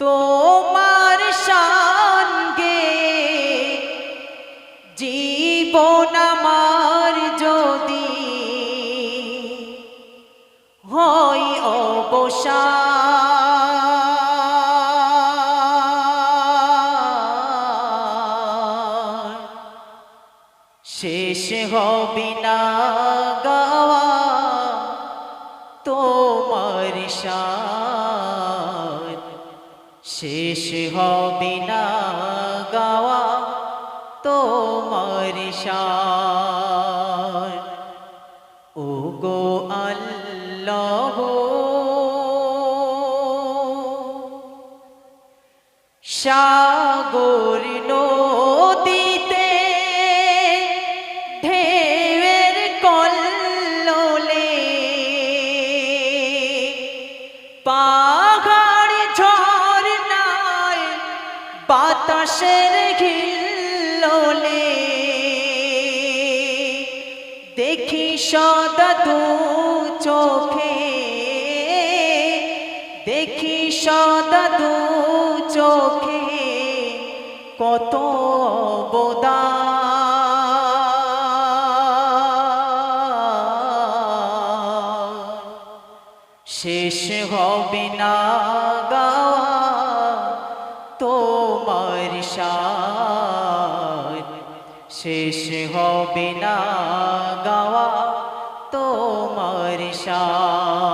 তোমার সঙ্গে জীবন আমার যদি হই অবসা শেষ হবি না গাওয়া তোমার শান শেষ হবি না গাওয়া তোমার শান ও গো আল্লাহ। সাগর নদীতে ঢেউয়ের কল্লোলে পাহাড় বাতাসের ঘিল্লোলে। দেখি সদা দু চোখে। দেখি সদা দু চোখে কত বোদা শেষ হবে না শান শেষ হবে না গাওয়া তোমার শান